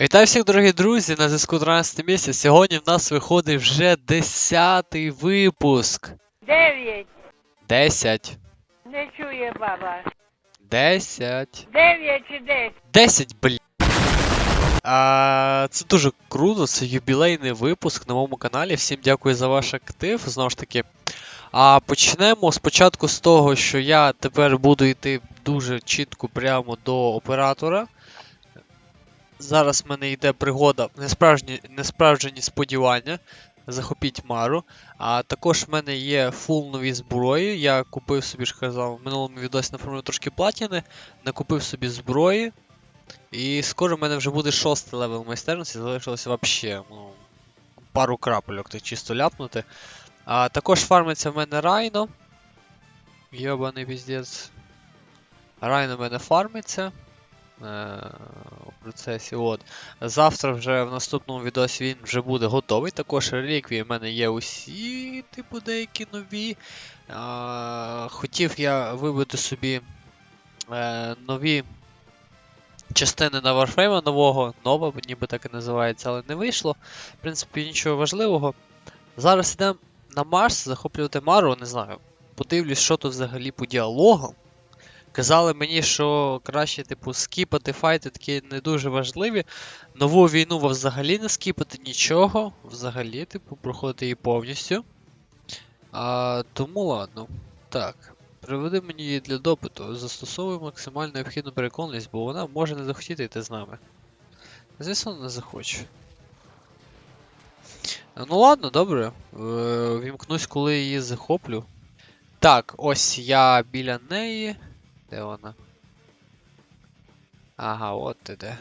Вітаю всіх, дорогі друзі, на зв'язку 12 місяць. Сьогодні в нас виходить вже 10 випуск. Дев'ять. 10. Не чує баба. 10. Дев'ять чи десять. 10, блін. А, це дуже круто, це юбілейний випуск на моєму каналі. Всім дякую за ваш актив. Знову ж таки. А почнемо спочатку з того, що я тепер буду йти дуже чітко прямо до оператора. Зараз в мене йде пригода, несправжні, сподівання. Захопіть Мару. А також в мене є фул нові зброї. Я купив собі ж казав в минулому відосі нафармив трошки платіни, накупив собі зброї. І скоро в мене вже буде шостий левел майстерності, залишилося вообще ну, пару крапельок так чисто ляпнути. А також фармиться в мене Райно. Йобаний піздець. Райно в мене фармиться. Е, у процесі. От. Завтра вже в наступному відосі він вже буде готовий. Також реліквії в мене є усі, типу, деякі нові. А, хотів я вибити собі е, нові частини на Warframe нового, нова, ніби так і називається, але не вийшло. В принципі, нічого важливого. Зараз йдемо на Марс захоплювати Мару, не знаю. Подивлюсь, що тут взагалі по діалогам. Казали мені, що краще, типу, скіпати файти такі не дуже важливі. Нову війну взагалі не скіпати нічого. Взагалі, типу, проходити її повністю. А, тому ладно. Так. Приведи мені її для допиту. Застосовуй максимально необхідну переконливість, бо вона може не захотіти йти з нами. Звісно, не захоче. Ну ладно, добре. Е, Вімкнусь, коли її захоплю. Так, ось я біля неї. Де вона? Ага, от ти де.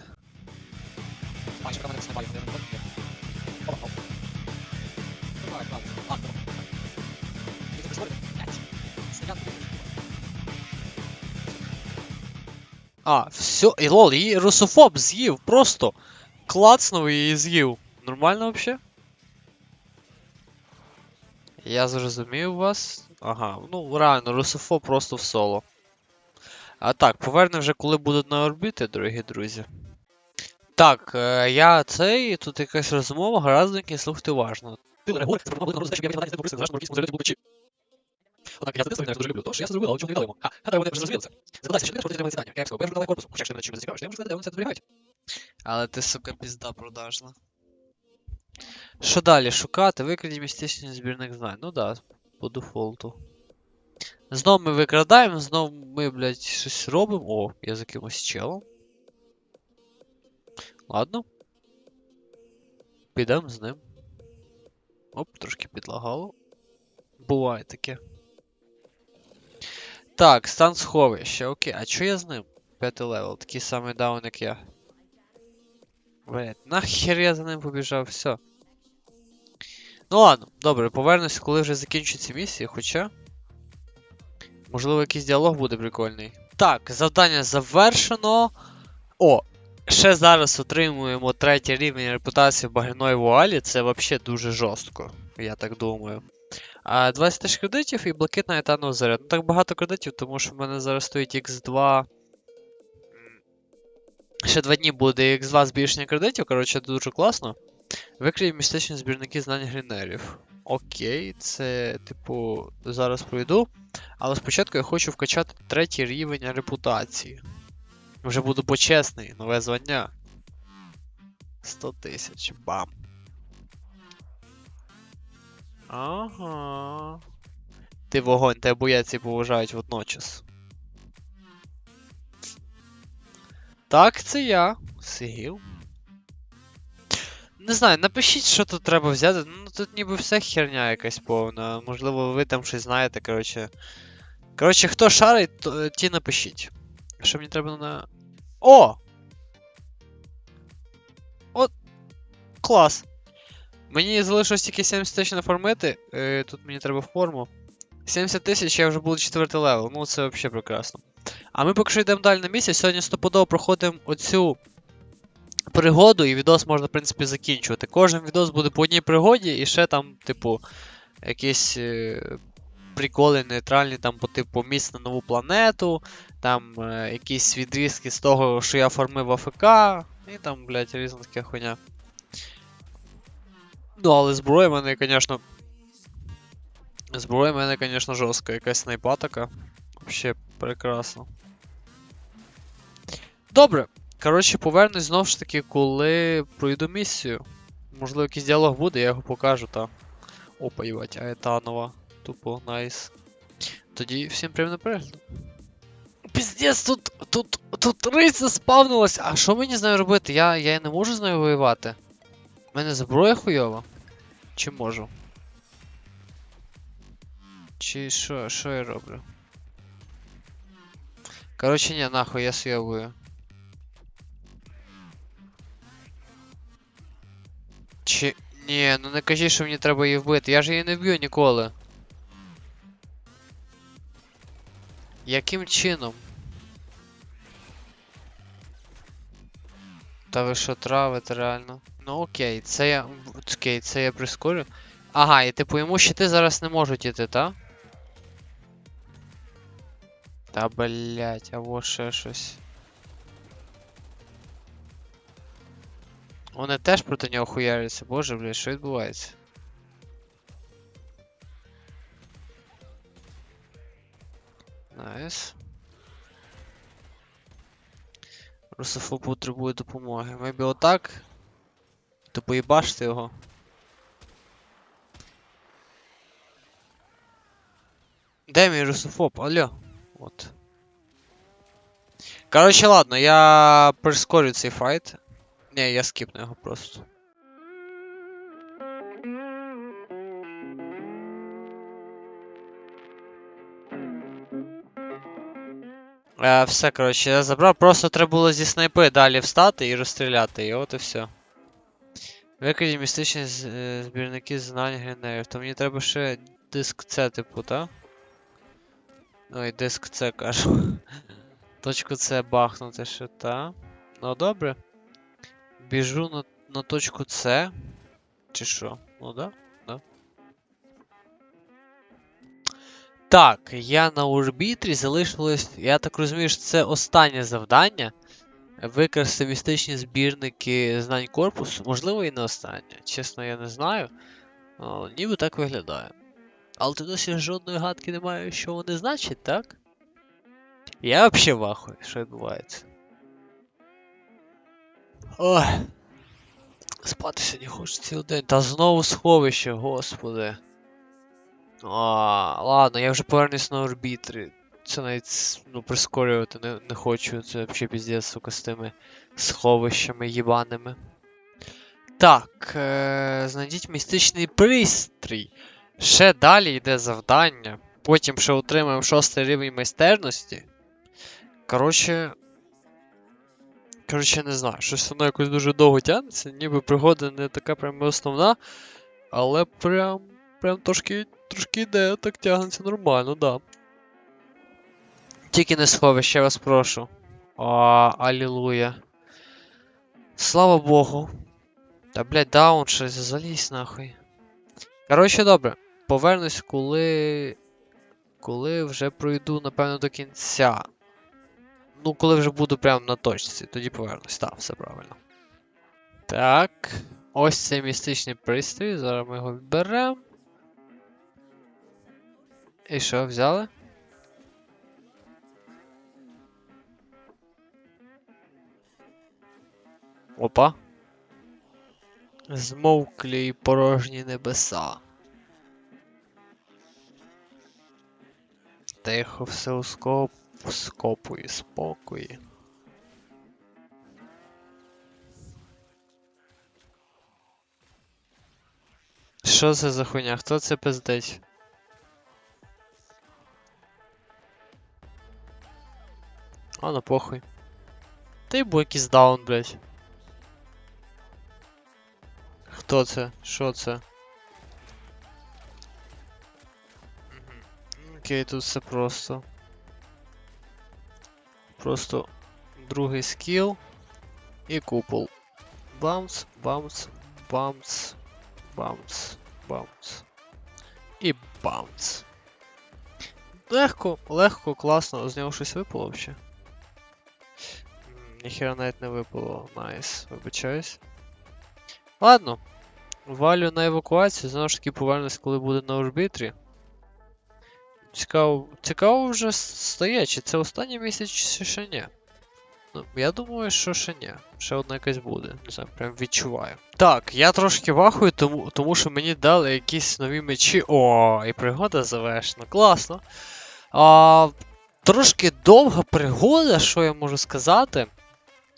А, все, і лол, її русофоб з'їв, просто клацнув і її з'їв. Нормально взагалі? Я зрозумів вас. Ага, ну реально, русофоб просто в соло. А так, поверне вже коли будуть на орбіти, дорогі друзі. Так, е, я цей, тут якась розмова, гаразденьки, слухайте уважно. Однак я за це дуже люблю, тож я це зробила, але чого не відомо. А, гадаю, вони вже зрозуміли це. Задайся, що ти проти завдання. Кепського, я вже корпусу. Хоча якщо ти чим зацікавиш, я можу сказати, де вони це зберігають. Але ти, сука, пізда продажна. Що далі? Шукати, викрадіть містичний збірник знань. Ну да, по дефолту. Знов ми викрадаємо, знов ми, блядь, щось робимо. О, я за кимось челом. Ладно. Підемо з ним. Оп, трошки підлагало. Буває таке. Так, стан сховища, окей. А чо я з ним? П'ятий левел, такий самий даун, як я. Блять, нахер я за ним побіжав, все. Ну ладно, добре, повернуся, коли вже закінчаться місії, хоча. Можливо, якийсь діалог буде прикольний. Так, завдання завершено. О, ще зараз отримуємо третій рівень репутації багряної вуалі. Це взагалі дуже жорстко, я так думаю. 20 тисяч кредитів і блакитна етанова заряд. Ну так багато кредитів, тому що в мене зараз стоїть X2. Ще два дні буде X2 збільшення кредитів, коротше, дуже класно. Викрій містичні збірники знань грінерів. Окей, це, типу, зараз пройду. Але спочатку я хочу вкачати третій рівень репутації. Вже буду почесний, нове звання. 100 тисяч. Бам. Ага. Ти вогонь, тебе бояться і поважають водночас. Так, це я. Сигіл. Не знаю, напишіть, що тут треба взяти. Ну тут ніби все херня якась повна. Можливо, ви там щось знаєте, коротше. Коротше, хто шарить, то, ті напишіть. Що мені треба на. О! От. Клас. Мені залишилось тільки 70 тисяч нафармити. Е, тут мені треба форму. 70 тисяч я вже буду четвертий левел. Ну це взагалі прекрасно. А ми поки що йдемо далі на місяць. Сьогодні стопудово проходимо оцю пригоду, і відос можна, в принципі, закінчувати. Кожен відос буде по одній пригоді, і ще там, типу, якісь е, приколи нейтральні, там, по типу місць на нову планету, там е, якісь відрізки з того, що я формив АФК. І там, блядь, різна така хуйня. Ну, але зброя в мене, звісно. Зброя в мене, звісно, жорстка. Якась снайпа така. Вообще прекрасно. Добре. Коротше, повернусь знову ж таки, коли пройду місію. Можливо, якийсь діалог буде, я його покажу, та. Опа, їбать, Аетанова. Тупо, найс. Тоді всім приємно перегляду. Піздець, тут, тут, тут риця спавнилась. А що мені з нею робити? Я, я не можу з нею воювати. У мене зброя хуйова? Чи можу? Чи що, що я роблю? Коротше, ні, нахуй, я съебую. Ні, ну не кажіть, що мені треба її вбити. Я ж її не вб'ю ніколи. Яким чином? Та ви що травите реально? Ну окей, це я. Окей, це я прискорю. Ага, і типу йому щити зараз не можуть іти, та? Та блять, а вот ще щось. Вони теж проти нього хуяряться, боже, блядь, що відбувається? Найс. Русофоб потребує допомоги. Мебі отак. То поїбаште його. Де мій русофоб? Алло. От. Короче, ладно, я прискорю цей файт. Не, я скіпну його просто. Е, все, коротше, я забрав. Просто треба було зі снайпи далі встати і розстріляти, і от і все. Викладі містичні е, збірники знань генерів. То мені треба ще диск С, типу, та? Ой, диск С кажу. Точку С бахнути ще, та? Ну добре. Біжу на, на точку С. Чи що? Ну да? Да. Так, я на орбітрі залишилось. Я так розумію, що це останнє завдання. Викрасти містичні збірники знань корпусу. Можливо, і не останнє. Чесно, я не знаю. О, ніби так виглядає. Але ти досі жодної гадки не маю, що вони значать, так? Я взагалі в ахуї, що відбувається. Ой. Спати сьогодні хочу цілий день. Та знову сховище, господи. А, ладно, я вже повернусь на орбітрі. Це навіть ну, прискорювати не, не хочу. Це взагалі піздець, сука, з тими сховищами їбаними. Так, е- знайдіть містичний пристрій. Ще далі йде завдання. Потім ще отримаємо шостий рівень майстерності. Коротше. Коротше, не знаю, щось воно якось дуже довго тягнеться, ніби пригода не така прям основна, але прям. Прям трошки. Трошки йде, так тягнеться нормально, да. Тільки не сховище, я вас прошу. А, алілуя. Слава Богу. Та блядь, даун щось залізь нахуй. Коротше, добре. Повернусь, коли. Коли вже пройду, напевно, до кінця. Ну, коли вже буду прямо на точці, тоді повернусь. Так, все правильно. Так. Ось цей містичний пристрій. Зараз ми його відберемо. І що, взяли? Опа. Змовклі й порожні небеса. Тихо все у скоп... скопує, спокої. Що це за хуйня? Хто це пиздить? А ну похуй. Та й був якийсь даун, блядь. Хто це? Що це? Окей, тут все просто. Просто другий скіл і купол. Бамс, бамс, бамс, бамс, бамс. І бамс. Легко, легко, класно. З нього щось випало взагалі. ніхера навіть не випало. Найс, вибачаюсь. Ладно. Валю на евакуацію, знову ж таки повернусь, коли буде на орбітрі. Цікаво, цікаво вже стає, чи це останній місяць, чи ще ні. Ну, я думаю, що ще ні. Ще одна якась буде. Не знаю, прям відчуваю. Так, я трошки вахую, тому, тому що мені дали якісь нові мечі. О, і пригода завершена. Класно. А, трошки довга пригода, що я можу сказати.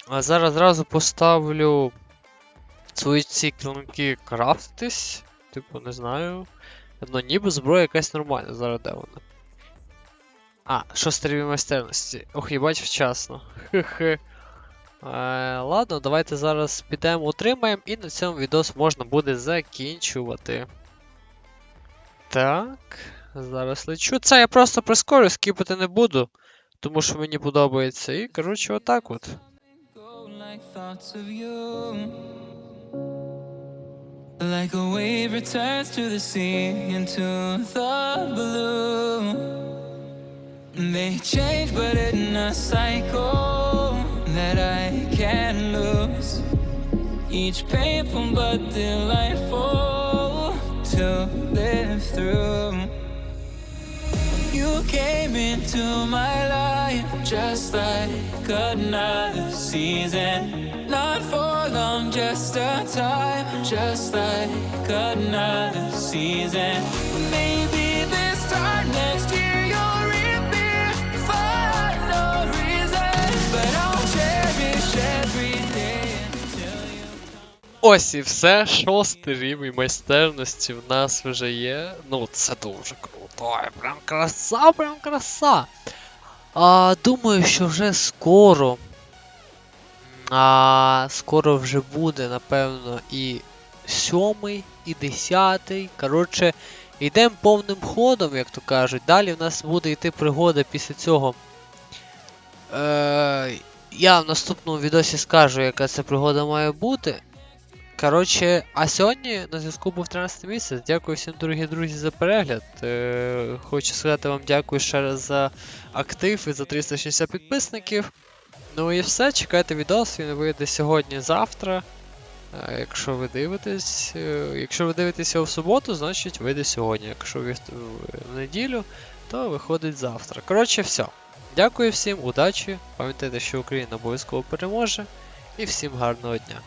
А зараз зразу поставлю свої ці клинки крафтитись. Типу, не знаю. Ну, ніби зброя якась нормальна, зараз де вона. А, шостеріві майстерності. Ох, їбать вчасно. Хе-хе. Е, ладно, давайте зараз підемо отримаємо, і на цьому відос можна буде закінчувати. Так. Зараз лечу. Це я просто прискорю, скіпати не буду. Тому що мені подобається. І, коротше, отак от. Like a wave returns to the sea into the blue. They change, but in a cycle that I can't lose. Each painful but delightful to live through. You came into my life just like another season. Not for long, just a time, just like another season. Ось і все. Шостий рівень майстерності в нас вже є. Ну, це дуже круто. Прям краса, прям краса. А, думаю, що вже скоро. А, скоро вже буде, напевно, і сьомий, і десятий. Коротше, йдемо повним ходом, як то кажуть. Далі в нас буде йти пригода після цього. Е, я в наступному відосі скажу, яка ця пригода має бути. Коротше, а сьогодні на зв'язку був 13 місяць. Дякую всім, дорогі друзі, за перегляд. Е, хочу сказати вам дякую ще раз за актив і за 360 підписників. Ну і все, чекайте відос, він вийде сьогодні-завтра. Е, якщо ви дивитесь, е, якщо ви дивитесь його в суботу, значить вийде сьогодні. Якщо ви в неділю, то виходить завтра. Коротше, все. Дякую всім, удачі. Пам'ятайте, що Україна обов'язково переможе. І всім гарного дня.